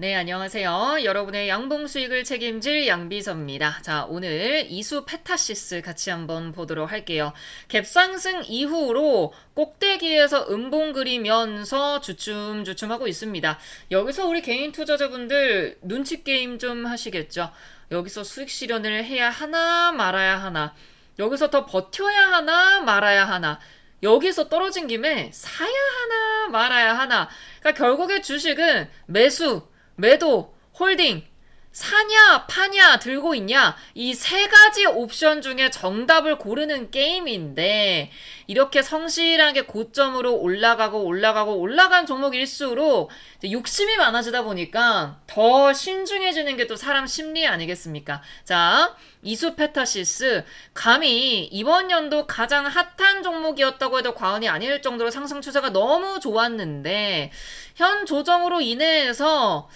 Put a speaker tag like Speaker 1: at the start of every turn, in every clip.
Speaker 1: 네, 안녕하세요. 여러분의 양봉 수익을 책임질 양비서입니다. 자, 오늘 이수 페타시스 같이 한번 보도록 할게요. 갭상승 이후로 꼭대기에서 음봉 그리면서 주춤주춤하고 있습니다. 여기서 우리 개인 투자자분들 눈치 게임 좀 하시겠죠? 여기서 수익 실현을 해야 하나 말아야 하나. 여기서 더 버텨야 하나 말아야 하나. 여기서 떨어진 김에 사야 하나 말아야 하나. 그러니까 결국에 주식은 매수, 매도, 홀딩, 사냐, 파냐, 들고 있냐, 이 세 가지 옵션 중에 정답을 고르는 게임인데, 이렇게 성실하게 고점으로 올라가고 올라가고 올라간 종목일수록 욕심이 많아지다 보니까 더 신중해지는 게 또 사람 심리 아니겠습니까? 자, 이수페타시스, 감히 이번 연도 가장 핫한 종목이었다고 해도 과언이 아닐 정도로 상승 추세가 너무 좋았는데, 현 조정으로 인해서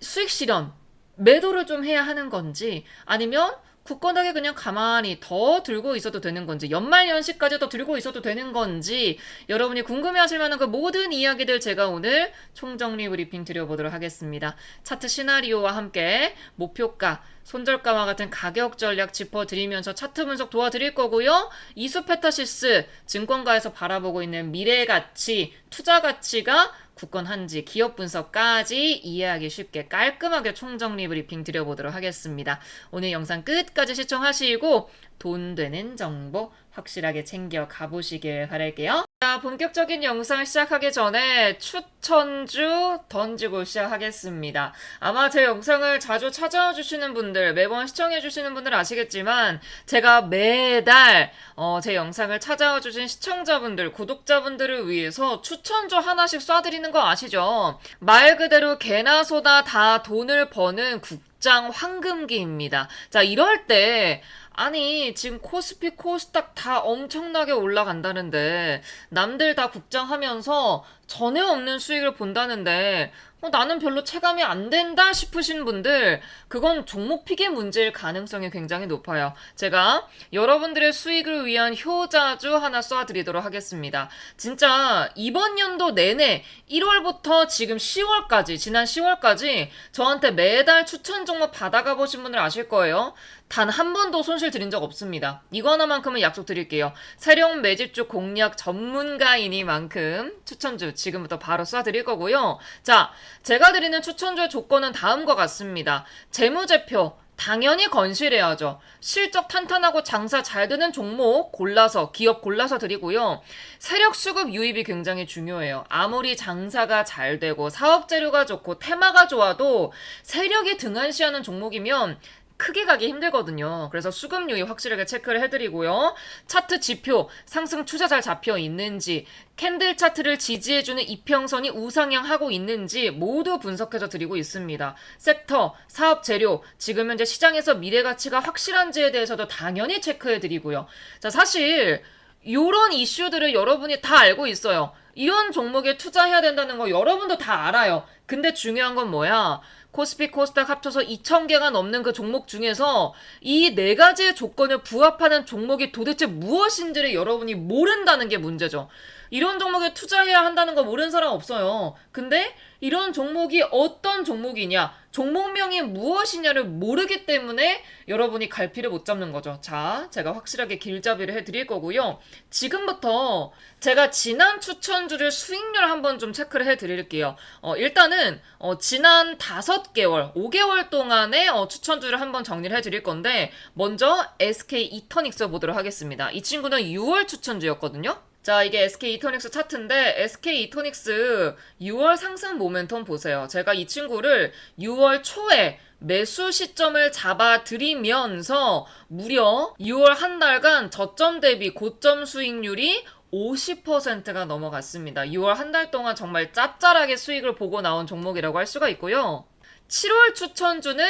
Speaker 1: 수익 실현, 매도를 좀 해야 하는 건지 아니면 굳건하게 그냥 가만히 더 들고 있어도 되는 건지 연말 연시까지 더 들고 있어도 되는 건지 여러분이 궁금해하실 만한 그 모든 이야기들 제가 오늘 총정리 브리핑 드려보도록 하겠습니다. 차트 시나리오와 함께 목표가 손절가와 같은 가격 전략 짚어드리면서 차트 분석 도와드릴 거고요. 이수페타시스 증권가에서 바라보고 있는 미래 가치, 투자 가치가 굳건한지 기업 분석까지 이해하기 쉽게 깔끔하게 총정리 브리핑 드려보도록 하겠습니다. 오늘 영상 끝까지 시청하시고 돈 되는 정보 확실하게 챙겨 가보시길 바랄게요. 자, 본격적인 영상 시작하기 전에 추천주 던지고 시작하겠습니다. 아마 제 영상을 자주 찾아와 주시는 분들, 매번 시청해 주시는 분들 아시겠지만, 제가 매달, 어, 제 영상을 찾아와 주신 시청자분들, 구독자분들을 위해서 추천주 하나씩 쏴드리는 거 아시죠? 말 그대로 개나 소나 다 돈을 버는 국 장 황금기입니다. 자, 이럴 때, 아니, 지금 코스피, 코스닥 다 엄청나게 올라간다는데, 남들 다 국장하면서 전에 없는 수익을 본다는데, 어, 나는 별로 체감이 안 된다 싶으신 분들, 그건 종목 픽의 문제일 가능성이 굉장히 높아요. 제가 여러분들의 수익을 위한 효자주 하나 쏴드리도록 하겠습니다. 진짜 이번 연도 내내 1월부터 지금 10월까지, 지난 10월까지 저한테 매달 추천 종목 받아가 보신 분들 아실 거예요. 단 한 번도 손실 드린 적 없습니다. 이거 하나만큼은 약속 드릴게요. 세력 매집주 공략 전문가이니만큼 추천주 지금부터 바로 쏴드릴 거고요. 자, 제가 드리는 추천주의 조건은 다음과 같습니다. 재무제표, 당연히 건실해야죠. 실적 탄탄하고 장사 잘 되는 종목 골라서, 기업 골라서 드리고요. 세력 수급 유입이 굉장히 중요해요. 아무리 장사가 잘 되고 사업 재료가 좋고 테마가 좋아도 세력이 등한시하는 종목이면 크게 가기 힘들거든요. 그래서 수급 유입 확실하게 체크를 해드리고요. 차트 지표, 상승 추세 잘 잡혀 있는지, 캔들 차트를 지지해주는 이평선이 우상향하고 있는지 모두 분석해서 드리고 있습니다. 섹터, 사업 재료, 지금 현재 시장에서 미래 가치가 확실한지에 대해서도 당연히 체크해드리고요. 자, 사실, 요런 이슈들을 여러분이 다 알고 있어요. 이런 종목에 투자해야 된다는 거 여러분도 다 알아요. 근데 중요한 건 뭐야? 코스피 코스닥 합쳐서 2,000개가 넘는 그 종목 중에서 이 네 가지의 조건을 부합하는 종목이 도대체 무엇인지를 여러분이 모른다는 게 문제죠. 이런 종목에 투자해야 한다는 거 모르는 사람 없어요. 근데 이런 종목이 어떤 종목이냐, 종목명이 무엇이냐를 모르기 때문에 여러분이 갈피를 못 잡는 거죠. 자, 제가 확실하게 길잡이를 해드릴 거고요. 지금부터 제가 지난 추천주를 수익률 한번 좀 체크를 해드릴게요. 어, 일단은 어, 지난 5개월, 5개월 동안의 어, 추천주를 한번 정리를 해드릴 건데 먼저 SK 이터닉스 보도록 하겠습니다. 이 친구는 6월 추천주였거든요. 자, 이게 SK 이토닉스 차트인데 SK 이토닉스 6월 상승 모멘텀 보세요. 제가 이 친구를 6월 초에 매수 시점을 잡아드리면서 무려 6월 한 달간 저점 대비 고점 수익률이 50%가 넘어갔습니다. 6월 한 달 동안 정말 짭짤하게 수익을 보고 나온 종목이라고 할 수가 있고요. 7월 추천주는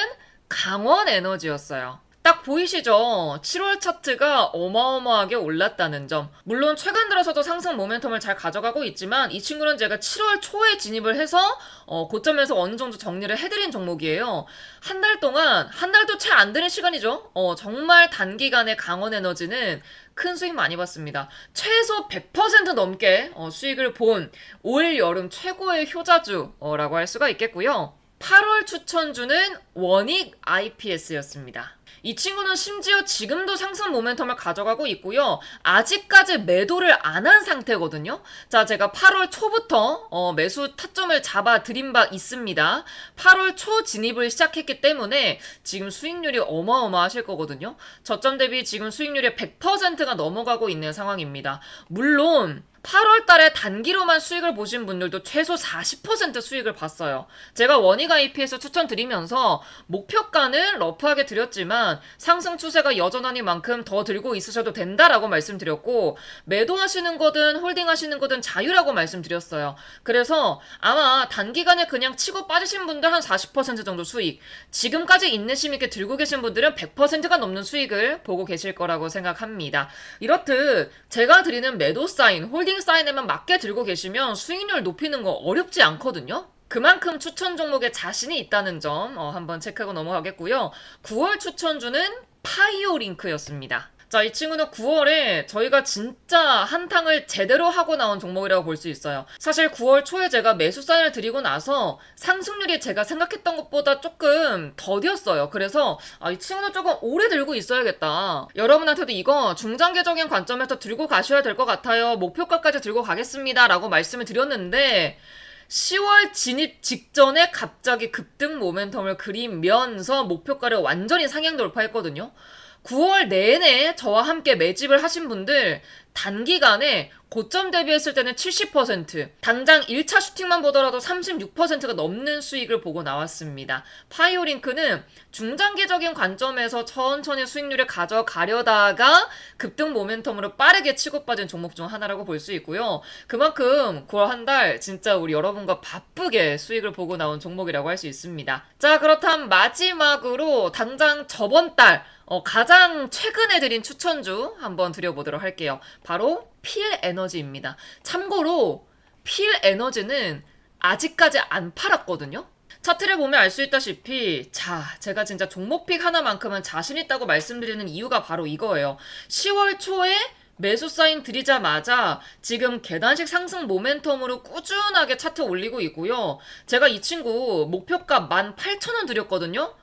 Speaker 1: 강원 에너지였어요. 딱 보이시죠? 7월 차트가 어마어마하게 올랐다는 점. 물론 최근 들어서도 상승 모멘텀을 잘 가져가고 있지만 이 친구는 제가 7월 초에 진입을 해서 어, 고점에서 어느 정도 정리를 해드린 종목이에요. 한 달 동안 한 달도 채 안 되는 시간이죠. 어, 정말 단기간에 강원 에너지는 큰 수익 많이 봤습니다. 최소 100% 넘게 어, 수익을 본 올 여름 최고의 효자주라고 할 수가 있겠고요. 8월 추천주는 원익 IPS였습니다. 이 친구는 심지어 지금도 상승 모멘텀을 가져가고 있고요. 아직까지 매도를 안 한 상태거든요. 자, 제가 8월 초부터 어, 매수 타점을 잡아 드린 바 있습니다. 8월 초 진입을 시작했기 때문에 지금 수익률이 어마어마하실 거거든요. 저점 대비 지금 수익률이 100%가 넘어가고 있는 상황입니다. 물론 8월 달에 단기로만 수익을 보신 분들도 최소 40% 수익을 봤어요. 제가 원익 IP에서 추천드리면서 목표가는 러프하게 드렸지만 상승 추세가 여전하니 만큼 더 들고 있으셔도 된다라고 말씀드렸고 매도하시는 거든 홀딩하시는 거든 자유라고 말씀드렸어요. 그래서 아마 단기간에 그냥 치고 빠지신 분들 한 40% 정도 수익 지금까지 인내심 있게 들고 계신 분들은 100%가 넘는 수익을 보고 계실 거라고 생각합니다. 이렇듯 제가 드리는 매도 사인, 홀딩 사인에만 맞게 들고 계시면 수익률 높이는 거 어렵지 않거든요. 그만큼 추천 종목에 자신이 있다는 점 어, 한번 체크하고 넘어가겠고요. 9월 추천주는 파이오링크였습니다. 자, 이 친구는 9월에 저희가 진짜 한탕을 제대로 하고 나온 종목이라고 볼 수 있어요. 사실 9월 초에 제가 매수 사인을 드리고 나서 상승률이 제가 생각했던 것보다 조금 더디었어요. 그래서 아, 이 친구는 조금 오래 들고 있어야겠다. 여러분한테도 이거 중장기적인 관점에서 들고 가셔야 될 것 같아요. 목표가까지 들고 가겠습니다. 라고 말씀을 드렸는데 10월 진입 직전에 갑자기 급등 모멘텀을 그리면서 목표가를 완전히 상향 돌파했거든요. 9월 내내 저와 함께 매집을 하신 분들 단기간에 고점 대비했을 때는 70%, 당장 1차 슈팅만 보더라도 36%가 넘는 수익을 보고 나왔습니다. 파이오링크는 중장기적인 관점에서 천천히 수익률을 가져가려다가 급등 모멘텀으로 빠르게 치고 빠진 종목 중 하나라고 볼 수 있고요. 그만큼 9월 한 달 진짜 우리 여러분과 바쁘게 수익을 보고 나온 종목이라고 할 수 있습니다. 자, 그렇다면 마지막으로 당장 저번 달 어, 가장 최근에 드린 추천주 한번 드려보도록 할게요. 바로 필 에너지입니다. 참고로 필 에너지는 아직까지 안 팔았거든요. 차트를 보면 알 수 있다시피 자 제가 진짜 종목픽 하나만큼은 자신 있다고 말씀드리는 이유가 바로 이거예요. 10월 초에 매수 사인 드리자마자 지금 계단식 상승 모멘텀으로 꾸준하게 차트 올리고 있고요. 제가 이 친구 목표가 18,000원 드렸거든요.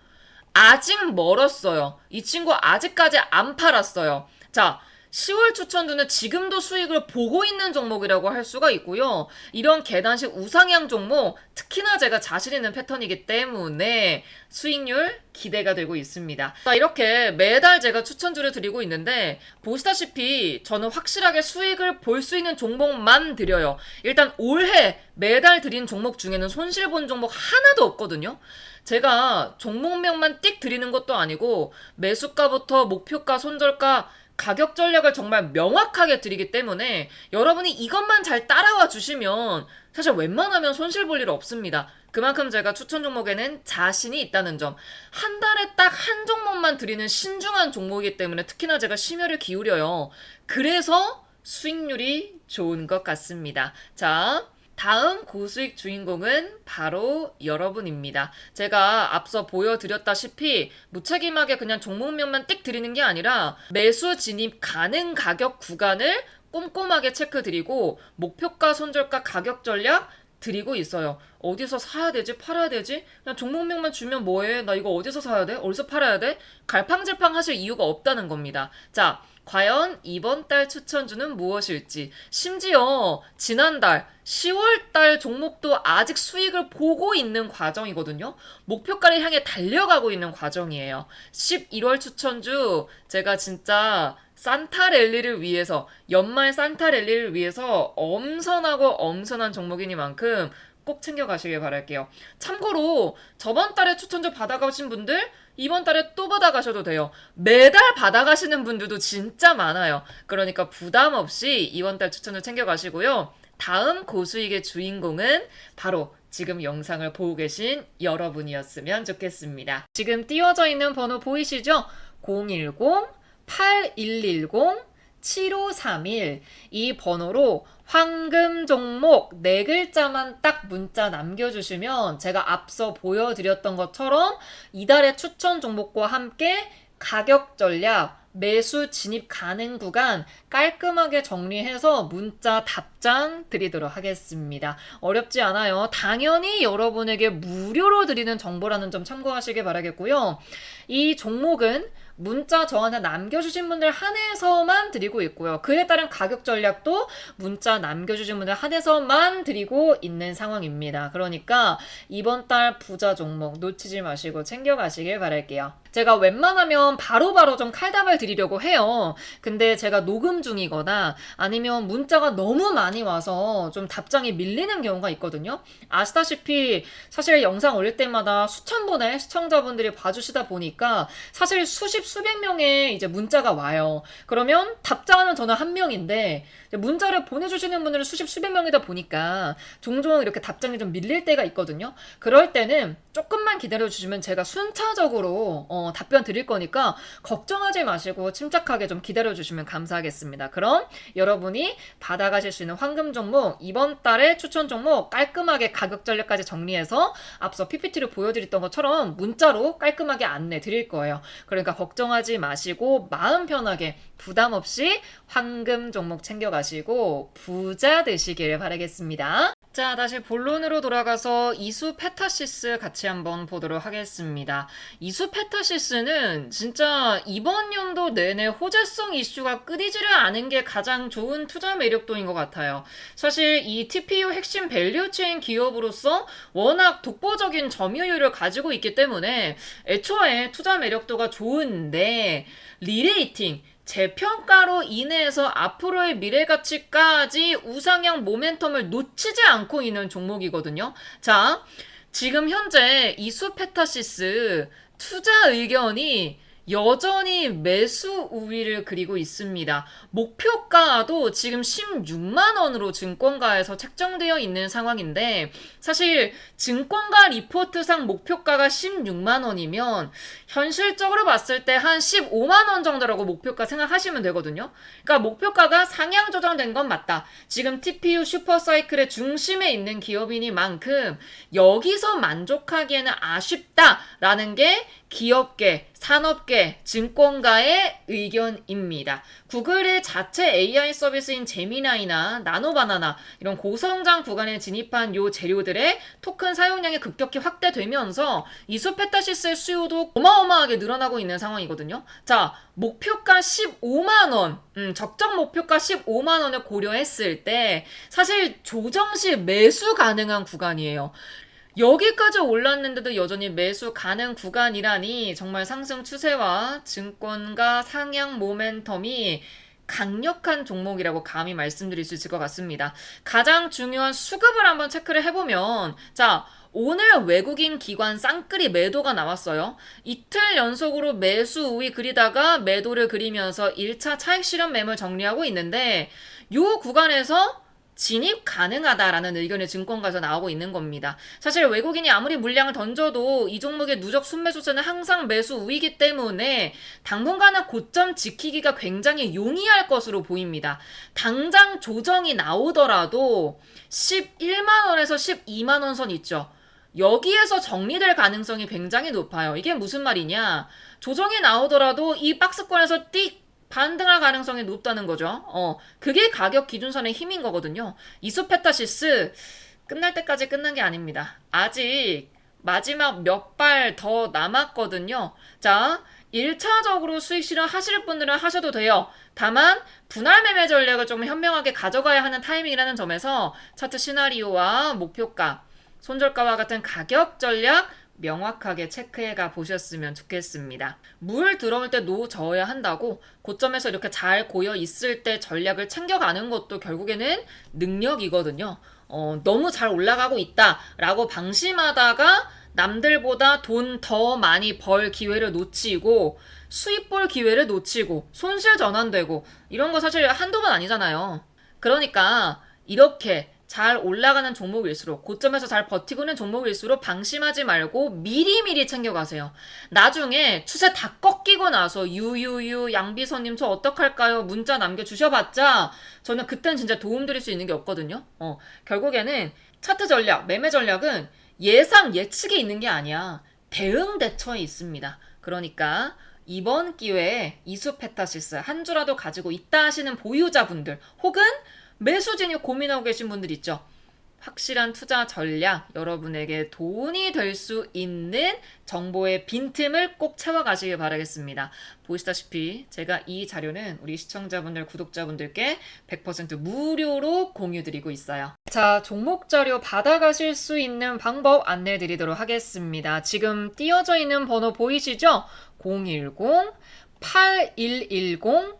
Speaker 1: 아직 멀었어요. 이 친구 아직까지 안 팔았어요. 자, 10월 추천주는 지금도 수익을 보고 있는 종목이라고 할 수가 있고요. 이런 계단식 우상향 종목, 특히나 제가 자신 있는 패턴이기 때문에 수익률 기대가 되고 있습니다. 자, 이렇게 매달 제가 추천주를 드리고 있는데, 보시다시피 저는 확실하게 수익을 볼 수 있는 종목만 드려요. 일단 올해 매달 드린 종목 중에는 손실 본 종목 하나도 없거든요. 제가 종목명만 띡 드리는 것도 아니고, 매수가부터 목표가, 손절가, 가격 전략을 정말 명확하게 드리기 때문에 여러분이 이것만 잘 따라와 주시면 사실 웬만하면 손실 볼 일 없습니다. 그만큼 제가 추천 종목에는 자신이 있다는 점. 한 달에 딱 한 종목만 드리는 신중한 종목이기 때문에 특히나 제가 심혈을 기울여요. 그래서 수익률이 좋은 것 같습니다. 자, 다음 고수익 주인공은 바로 여러분입니다. 제가 앞서 보여드렸다시피 무책임하게 그냥 종목명만 띡 드리는 게 아니라 매수 진입 가능 가격 구간을 꼼꼼하게 체크 드리고 목표가, 손절가, 가격 전략 드리고 있어요. 어디서 사야 되지? 팔아야 되지? 그냥 종목명만 주면 뭐해? 나 이거 어디서 사야 돼? 어디서 팔아야 돼? 갈팡질팡 하실 이유가 없다는 겁니다. 자, 과연 이번 달 추천주는 무엇일지, 심지어 지난달 10월 달 종목도 아직 수익을 보고 있는 과정이거든요. 목표가를 향해 달려가고 있는 과정이에요. 11월 추천주 제가 진짜 산타 랠리를 위해서 연말 산타 랠리를 위해서 엄선하고 엄선한 종목이니만큼 꼭 챙겨가시길 바랄게요. 참고로 저번 달에 추천주 받아가신 분들 이번 달에 또 받아가셔도 돼요. 매달 받아가시는 분들도 진짜 많아요. 그러니까 부담 없이 이번 달 추천을 챙겨가시고요. 다음 고수익의 주인공은 바로 지금 영상을 보고 계신 여러분이었으면 좋겠습니다. 지금 띄워져 있는 번호 보이시죠? 010-8110-7531. 이 번호로 황금 종목 네 글자만 딱 문자 남겨주시면 제가 앞서 보여드렸던 것처럼 이달의 추천 종목과 함께 가격 전략, 매수 진입 가능 구간 깔끔하게 정리해서 문자 답장 드리도록 하겠습니다. 어렵지 않아요. 당연히 여러분에게 무료로 드리는 정보라는 점 참고하시길 바라겠고요. 이 종목은 문자 저한테 남겨주신 분들 한해서만 드리고 있고요. 그에 따른 가격 전략도 문자 남겨주신 분들 한해서만 드리고 있는 상황입니다. 그러니까 이번 달 부자 종목 놓치지 마시고 챙겨가시길 바랄게요. 제가 웬만하면 바로바로 좀 칼답을 드리려고 해요. 근데 제가 녹음 중이거나 아니면 문자가 너무 많이 와서 좀 답장이 밀리는 경우가 있거든요. 아시다시피 사실 영상 올릴 때마다 수천 번의 시청자분들이 봐주시다 보니까 사실 수십 수백 명의 이제 문자가 와요. 그러면 답장하는 저는 한 명인데 문자를 보내주시는 분들은 수십 수백 명이다 보니까 종종 이렇게 답장이 좀 밀릴 때가 있거든요. 그럴 때는 조금만 기다려주시면 제가 순차적으로 어, 답변 드릴 거니까 걱정하지 마시고 침착하게 좀 기다려주시면 감사하겠습니다. 그럼 여러분이 받아가실 수 있는 황금 종목 이번 달의 추천 종목 깔끔하게 가격 전략까지 정리해서 앞서 PPT를 보여드렸던 것처럼 문자로 깔끔하게 안내 드릴 거예요. 그러니까 걱정하지 마시고 마음 편하게 부담 없이 황금 종목 챙겨가 시고 부자 되시길 바라겠습니다. 자, 다시 본론으로 돌아가서 이수 페타시스 같이 한번 보도록 하겠습니다. 이수 페타시스는 진짜 이번 연도 내내 호재성 이슈가 끊이지를 않은 게 가장 좋은 투자 매력도인 것 같아요. 사실 이 TPU 핵심 밸류체인 기업으로서 워낙 독보적인 점유율을 가지고 있기 때문에 애초에 투자 매력도가 좋은데 리레이팅 재평가로 인해서 앞으로의 미래 가치까지 우상향 모멘텀을 놓치지 않고 있는 종목이거든요. 자, 지금 현재 이수페타시스 투자 의견이 여전히 매수 우위를 그리고 있습니다. 목표가도 지금 16만 원으로 증권가에서 책정되어 있는 상황인데 사실 증권가 리포트상 목표가가 16만 원이면 현실적으로 봤을 때 한 15만 원 정도라고 목표가 생각하시면 되거든요. 그러니까 목표가가 상향 조정된 건 맞다. 지금 TPU 슈퍼사이클의 중심에 있는 기업이니만큼 여기서 만족하기에는 아쉽다라는 게 기업계, 산업계, 증권가의 의견입니다. 구글의 자체 AI 서비스인 제미나이나 나노바나나 이런 고성장 구간에 진입한 요 재료들의 토큰 사용량이 급격히 확대되면서 이소페타시스의 수요도 어마어마하게 늘어나고 있는 상황이거든요. 자, 목표가 15만 원, 음, 적정 목표가 15만 원을 고려했을 때 사실 조정 시 매수 가능한 구간이에요. 여기까지 올랐는데도 여전히 매수 가능 구간이라니 정말 상승 추세와 증권가 상향 모멘텀이 강력한 종목이라고 감히 말씀드릴 수 있을 것 같습니다. 가장 중요한 수급을 한번 체크를 해보면, 자, 오늘 외국인 기관 쌍끌이 매도가 나왔어요. 이틀 연속으로 매수 우위 그리다가 매도를 그리면서 1차 차익 실현 매물 정리하고 있는데, 요 구간에서 진입 가능하다라는 의견이 증권가에서 나오고 있는 겁니다. 사실 외국인이 아무리 물량을 던져도 이 종목의 누적 순매수세는 항상 매수 우위기 때문에 당분간은 고점 지키기가 굉장히 용이할 것으로 보입니다. 당장 조정이 나오더라도 11만 원에서 12만 원 선 있죠. 여기에서 정리될 가능성이 굉장히 높아요. 이게 무슨 말이냐? 조정이 나오더라도 이 박스권에서 띡 반등할 가능성이 높다는 거죠. 어, 그게 가격 기준선의 힘인 거거든요. 이소페타시스 끝날 때까지 끝난 게 아닙니다. 아직 마지막 몇 발 더 남았거든요. 자, 1차적으로 수익 실현 하실 분들은 하셔도 돼요. 다만 분할 매매 전략을 좀 현명하게 가져가야 하는 타이밍이라는 점에서 차트 시나리오와 목표가, 손절가와 같은 가격 전략 명확하게 체크해가 보셨으면 좋겠습니다. 물 들어올 때 노 저어야 한다고 고점에서 이렇게 잘 고여 있을 때 전략을 챙겨가는 것도 결국에는 능력이거든요. 어, 너무 잘 올라가고 있다라고 방심하다가 남들보다 돈 더 많이 벌 기회를 놓치고 수입 볼 기회를 놓치고 손실 전환되고 이런 거 사실 한두 번 아니잖아요. 그러니까 이렇게 잘 올라가는 종목일수록 고점에서 잘 버티고 있는 종목일수록 방심하지 말고 미리미리 챙겨가세요. 나중에 추세 다 꺾이고 나서 유유유 양비서님 저 어떡할까요? 문자 남겨주셔봤자 저는 그땐 진짜 도움드릴 수 있는 게 없거든요. 어, 결국에는 차트 전략, 매매 전략은 예상 예측에 있는 게 아니야. 대응 대처에 있습니다. 그러니까 이번 기회에 이수 페타시스 한 주라도 가지고 있다 하시는 보유자분들 혹은 매수 진입 고민하고 계신 분들 있죠. 확실한 투자 전략, 여러분에게 돈이 될 수 있는 정보의 빈틈을 꼭 채워가시길 바라겠습니다. 보시다시피 제가 이 자료는 우리 시청자분들, 구독자분들께 100% 무료로 공유드리고 있어요. 자, 종목 자료 받아가실 수 있는 방법 안내 드리도록 하겠습니다. 지금 띄어져 있는 번호 보이시죠? 010 8110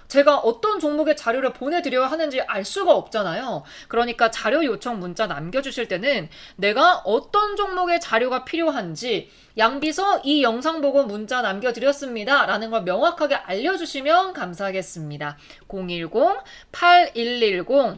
Speaker 1: 제가 어떤 종목의 자료를 보내드려야 하는지 알 수가 없잖아요. 그러니까 자료 요청 문자 남겨주실 때는 내가 어떤 종목의 자료가 필요한지 양비서 이 영상 보고 문자 남겨드렸습니다. 라는 걸 명확하게 알려주시면 감사하겠습니다. 010-8110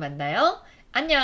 Speaker 1: 만나요. 안녕!